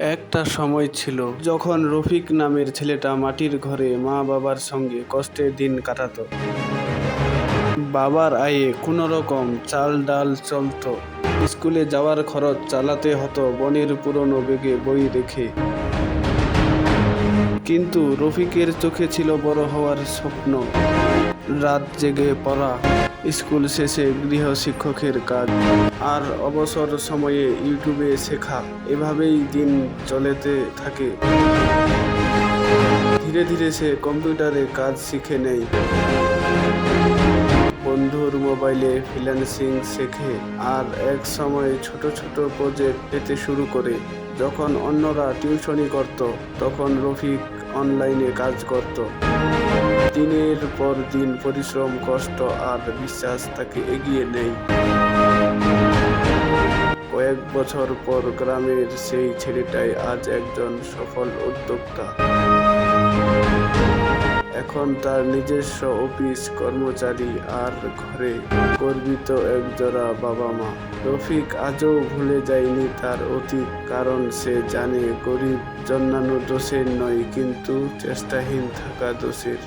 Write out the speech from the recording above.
একটা সময় ছিল যখন রফিক নামের ছেলেটা মাটির ঘরে মা বাবার সঙ্গে কষ্টে দিন কাটাত। বাবার আয়ে কোনো রকম চাল ডাল চলত। স্কুলে যাওয়ার খরচ চালাতে হতো বনের পুরনো বেগে বই রেখে। কিন্তু রফিকের চোখে ছিল বড় হওয়ার স্বপ্ন। রাত জেগে পড়া, স্কুল শেষে গৃহ শিক্ষকের কাজ, আর অবসর সময়ে ইউটিউবে শেখা, এভাবেই দিন চলেতে থাকে। ধীরে ধীরে সে কম্পিউটারে কাজ শিখে নেয়। বন্ধুর মোবাইলে ফ্রিল্যান্সিং শেখে আর এক সময় ছোট ছোট প্রজেক্ট পেতে শুরু করে। যখন অন্যরা টিউশনি করত, তখন রফিক অনলাইনে কাজ করত। দিনের পর দিন পরিশ্রম, কষ্ট আর বিশ্বাস তাকে এগিয়ে নেয়। কয়েক বছর পর গ্রামের সেই ছেলেটাই আজ একজন সফল উদ্যোক্তা। এখন তার নিজস্ব অফিস, কর্মচারী আর ঘরে গর্বিত একজোড়া বাবা মা। রফিক আজও ভুলে যায়নি তার অতীত, কারণ সে জানে গরিব, জন্মানো দোষের নয়, কিন্তু চেষ্টাহীন থাকা দোষের।